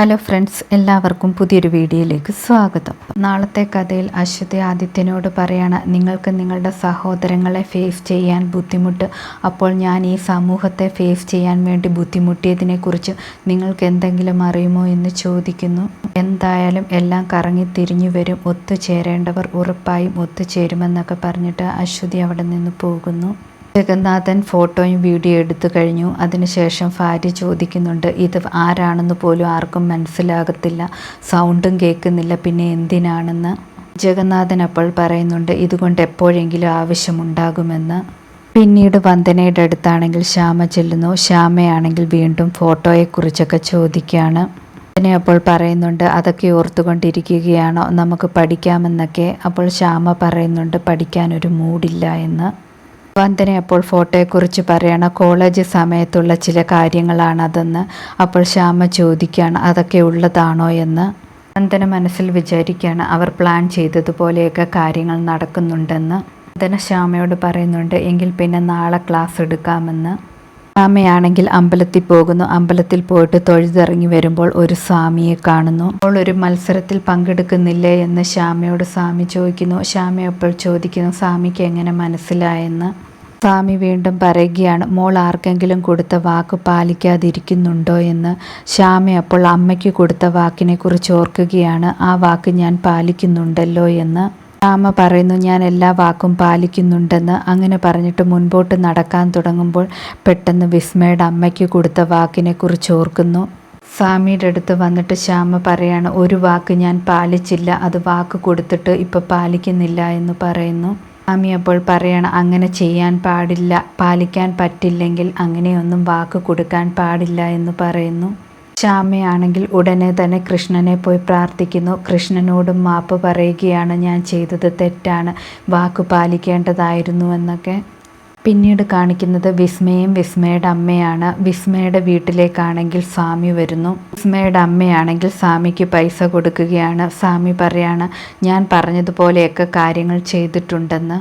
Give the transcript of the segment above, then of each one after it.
Hello friends എല്ലാവർക്കും പുതിയൊരു വീഡിയോയിലേക്ക് സ്വാഗതം. നാളത്തെ കഥയിൽ അശ്വതി ആദിത്യനോട് പറയാണ് നിങ്ങൾക്ക് നിങ്ങളുടെ സഹോദരങ്ങളെ ഫേസ് ചെയ്യാൻ ബുദ്ധിമുട്ട്. അപ്പോൾ ഞാൻ ഈ സമൂഹത്തെ ഫേസ് ചെയ്യാൻ വേണ്ടി ബുദ്ധിമുട്ടിയതിനെക്കുറിച്ച് നിങ്ങൾക്ക് എന്തെങ്കിലും അറിയുമോ എന്ന് ചോദിക്കുന്നു. എന്തായാലും എല്ലാം കറങ്ങി തിരിഞ്ഞു വരും. ഒത്തുചേരേണ്ടവർ ഉറപ്പായും ഒത്തുചേരുമെന്നൊക്കെ പറഞ്ഞിട്ട് അശ്വതി അവിടെ നിന്ന് പോകുന്നു. ജഗന്നാഥൻ ഫോട്ടോയും വീഡിയോ എടുത്തു കഴിഞ്ഞു. അതിനുശേഷം ഭാര്യ ചോദിക്കുന്നുണ്ട് ഇത് ആരാണെന്ന് പോലും ആർക്കും മനസ്സിലാകത്തില്ല. സൗണ്ടും കേൾക്കുന്നില്ല. പിന്നെ എന്തിനാണെന്ന്? ജഗന്നാഥൻ അപ്പോൾ പറയുന്നുണ്ട് ഇതുകൊണ്ട് എപ്പോഴെങ്കിലും ആവശ്യമുണ്ടാകുമെന്ന്. പിന്നീട് വന്ദനയുടെ അടുത്താണെങ്കിൽ ശ്യാമ ചെല്ലുന്നു. ശ്യാമയാണെങ്കിൽ വീണ്ടും ഫോട്ടോയെക്കുറിച്ചൊക്കെ ചോദിക്കുകയാണ്. പിന്നെ അപ്പോൾ പറയുന്നുണ്ട് അതൊക്കെ ഓർത്തുകൊണ്ടിരിക്കുകയാണോ? നമുക്ക് പഠിക്കാമെന്നൊക്കെ. അപ്പോൾ ശ്യാമ പറയുന്നുണ്ട് പഠിക്കാനൊരു മൂഡില്ല എന്ന്. വന്ദന അപ്പോൾ ഫോട്ടോയെക്കുറിച്ച് പറയണ കോളേജ് സമയത്തുള്ള ചില കാര്യങ്ങളാണതെന്ന് അപ്പോൾ ശ്യാമ ചോദിക്കുകയാണ് അതൊക്കെ ഉള്ളതാണോ എന്ന്? വന്ദന മനസ്സിൽ വിചാരിക്കുകയാണ് അവർ പ്ലാൻ ചെയ്തതുപോലെയൊക്കെ കാര്യങ്ങൾ നടക്കുന്നുണ്ടെന്ന്. വന്ദന ശ്യാമയോട് പറയുന്നുണ്ട് എങ്കിൽ പിന്നെ നാളെ ക്ലാസ് എടുക്കാമെന്ന്. സ്വാമിയാണെങ്കിൽ അമ്പലത്തിൽ പോകുന്നു. അമ്പലത്തിൽ പോയിട്ട് തൊഴുതിറങ്ങി വരുമ്പോൾ ഒരു സ്വാമിയെ കാണുന്നു. അപ്പോൾ ഒരു മത്സരത്തിൽ പങ്കെടുക്കുന്നില്ലേ? എന്ന് ശ്യാമയോട് സ്വാമി ചോദിക്കുന്നു. ശ്യാമ അപ്പോൾ ചോദിക്കുന്നു സ്വാമിക്ക് എങ്ങനെ മനസ്സിലായെന്ന്? സ്വാമി വീണ്ടും പറയുകയാണ് മോൾ ആർക്കെങ്കിലും കൊടുത്ത വാക്ക് പാലിക്കാതിരിക്കുന്നുണ്ടോ? എന്ന് ശ്യാമ അപ്പോൾ അമ്മയ്ക്ക് കൊടുത്ത വാക്കിനെ കുറിച്ച് ഓർക്കുകയാണ് ആ വാക്ക് ഞാൻ പാലിക്കുന്നുണ്ടല്ലോ? എന്ന് രാമ പറയുന്നു ഞാൻ എല്ലാ വാക്കും പാലിക്കുന്നുണ്ടെന്ന്. അങ്ങനെ പറഞ്ഞിട്ട് മുൻപോട്ട് നടക്കാൻ തുടങ്ങുമ്പോൾ പെട്ടെന്ന് വിസ്മയുടെ അമ്മയ്ക്ക് കൊടുത്ത വാക്കിനെ കുറിച്ച് ഓർക്കുന്നു. സ്വാമിയുടെ അടുത്ത് വന്നിട്ട് ശ്യാമ പറയാണ് ഒരു വാക്ക് ഞാൻ പാലിച്ചില്ല അത് വാക്ക് കൊടുത്തിട്ട് ഇപ്പോൾ പാലിക്കുന്നില്ല എന്ന് പറയുന്നു. സ്വാമി അപ്പോൾ പറയണം അങ്ങനെ ചെയ്യാൻ പാടില്ല പാലിക്കാൻ പറ്റില്ലെങ്കിൽ അങ്ങനെയൊന്നും വാക്ക് കൊടുക്കാൻ പാടില്ല എന്ന് പറയുന്നു. ശ്യാമയാണെങ്കിൽ ഉടനെ തന്നെ കൃഷ്ണനെ പോയി പ്രാർത്ഥിക്കുന്നു. കൃഷ്ണനോടും മാപ്പ് പറയുകയാണ് ഞാൻ ചെയ്തത് തെറ്റാണ്. വാക്ക് പാലിക്കേണ്ടതായിരുന്നു എന്നൊക്കെ. പിന്നീട് കാണിക്കുന്നത് വിസ്മയും വിസ്മയുടെ അമ്മയാണ്. വിസ്മയുടെ വീട്ടിലേക്കാണെങ്കിൽ സ്വാമി വരുന്നു. വിസ്മയുടെ അമ്മയാണെങ്കിൽ സ്വാമിക്ക് പൈസ കൊടുക്കുകയാണ്. സ്വാമി പറയാണ് ഞാൻ പറഞ്ഞതുപോലെയൊക്കെ കാര്യങ്ങൾ ചെയ്തിട്ടുണ്ടെന്ന്.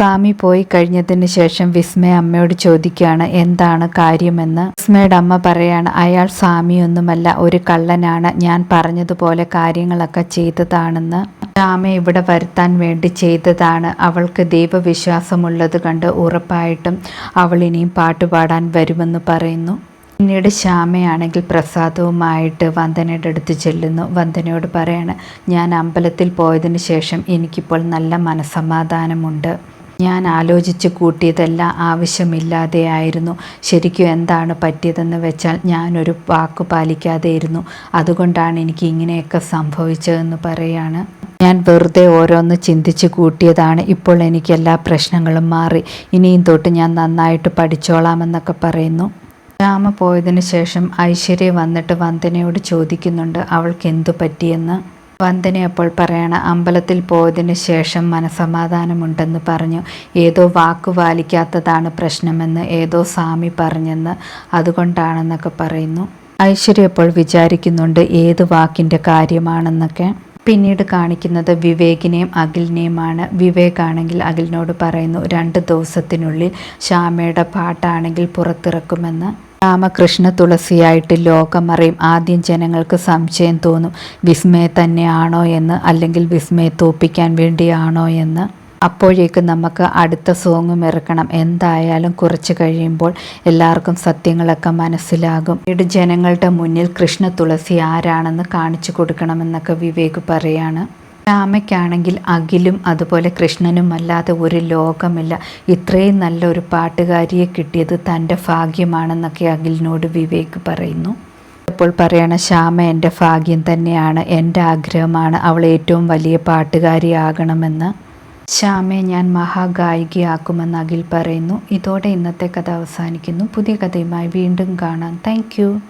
സ്വാമി പോയി കഴിഞ്ഞതിന് ശേഷം വിസ്മയ അമ്മയോട് ചോദിക്കുകയാണ് എന്താണ് കാര്യമെന്ന്? വിസ്മയുടെ അമ്മ പറയാണ് അയാൾ സ്വാമിയൊന്നുമല്ല ഒരു കള്ളനാണ്. ഞാൻ പറഞ്ഞതുപോലെ കാര്യങ്ങളൊക്കെ ചെയ്തതാണെന്ന്. രാമ ഇവിടെ വരുത്താൻ വേണ്ടി ചെയ്തതാണ്. അവൾക്ക് ദൈവവിശ്വാസമുള്ളത് കണ്ട് ഉറപ്പായിട്ടും അവൾ ഇനിയും പാട്ടുപാടാൻ വരുമെന്ന് പറയുന്നു. പിന്നീട് ശ്യാമയാണെങ്കിൽ പ്രസാദവുമായിട്ട് വന്ദനയുടെ അടുത്ത് ചെല്ലുന്നു. വന്ദനയോട് പറയാണ് ഞാൻ അമ്പലത്തിൽ പോയതിന് ശേഷം എനിക്കിപ്പോൾ നല്ല മനസമാധാനമുണ്ട് ഞാൻ ആലോചിച്ച് കൂട്ടിയതെല്ലാം ആവശ്യമില്ലാതെയായിരുന്നു ശരിക്കും എന്താണ് പറ്റിയതെന്ന് വെച്ചാൽ ഞാനൊരു വാക്ക് പാലിക്കാതെ ഇരുന്നു. അതുകൊണ്ടാണ് എനിക്ക് ഇങ്ങനെയൊക്കെ സംഭവിച്ചതെന്ന് പറയാണ്. ഞാൻ വെറുതെ ഓരോന്ന് ചിന്തിച്ച് കൂട്ടിയതാണ്. ഇപ്പോൾ എനിക്ക് എല്ലാ പ്രശ്നങ്ങളും മാറി. ഇനിയും തൊട്ട് ഞാൻ നന്നായിട്ട് പഠിച്ചോളാമെന്നൊക്കെ പറയുന്നു. രാമ പോയതിനു ശേഷം ഐശ്വര്യ വന്നിട്ട് വന്ദനയോട് ചോദിക്കുന്നുണ്ട് അവൾക്ക് എന്തു പറ്റിയെന്ന്? വന്ദന അപ്പോൾ പറയണ അമ്പലത്തിൽ പോയതിന് ശേഷം മനസമാധാനമുണ്ടെന്ന് പറഞ്ഞു. ഏതോ വാക്ക് പാലിക്കാത്തതാണ് പ്രശ്നമെന്ന് ഏതോ സ്വാമി പറഞ്ഞെന്ന് അതുകൊണ്ടാണെന്നൊക്കെ പറയുന്നു. ഐശ്വര്യ അപ്പോൾ വിചാരിക്കുന്നുണ്ട് ഏത് വാക്കിന്റെ കാര്യമാണെന്നൊക്കെ. പിന്നീട് കാണിക്കുന്നത് വിവേകിനെയും അഖിലിനെയുമാണ്. വിവേക് ആണെങ്കിൽ അഖിലിനോട് പറയുന്നു രണ്ട് ദിവസത്തിനുള്ളിൽ ശ്യാമയുടെ പാട്ടാണെങ്കിൽ പുറത്തിറക്കുമെന്ന്. രാമകൃഷ്ണ തുളസിയായിട്ട് ലോകമറിയും ആദ്യം ജനങ്ങൾക്ക് സംശയം തോന്നും വിസ്മയ തന്നെയാണോ എന്ന് അല്ലെങ്കിൽ വിസ്മയ തോപ്പിക്കാൻ വേണ്ടിയാണോ എന്ന്. അപ്പോഴേക്കും നമുക്ക് അടുത്ത സോങ്ങും ഇറക്കണം. എന്തായാലും കുറച്ച് കഴിയുമ്പോൾ എല്ലാവർക്കും സത്യങ്ങളൊക്കെ മനസ്സിലാകും. ഇവിടെ ജനങ്ങളുടെ മുന്നിൽ കൃഷ്ണ തുളസി ആരാണെന്ന് കാണിച്ചു കൊടുക്കണമെന്നൊക്കെ വിവേക് പറയാണ്. രാമയ്ക്കാണെങ്കിൽ അഖിലും അതുപോലെ കൃഷ്ണനും അല്ലാതെ ഒരു ലോകമില്ല. ഇത്രയും നല്ലൊരു പാട്ടുകാരിയെ കിട്ടിയത് തന്റെ ഭാഗ്യമാണെന്നൊക്കെ അഖിലിനോട് വിവേക് പറയുന്നു. അപ്പോൾ പറയണ ശ്യാമ എന്റെ ഭാഗ്യം തന്നെയാണ് എന്റെ ആഗ്രഹമാണ് അവൾ ഏറ്റവും വലിയ പാട്ടുകാരിയാകണമെന്ന്. ശ്യാമയെ ഞാൻ മഹാഗായികയാക്കുമെന്ന് അഖിൽ പറയുന്നു. ഇതോടെ ഇന്നത്തെ കഥ അവസാനിക്കുന്നു. പുതിയ കഥയുമായി വീണ്ടും കാണാം. താങ്ക്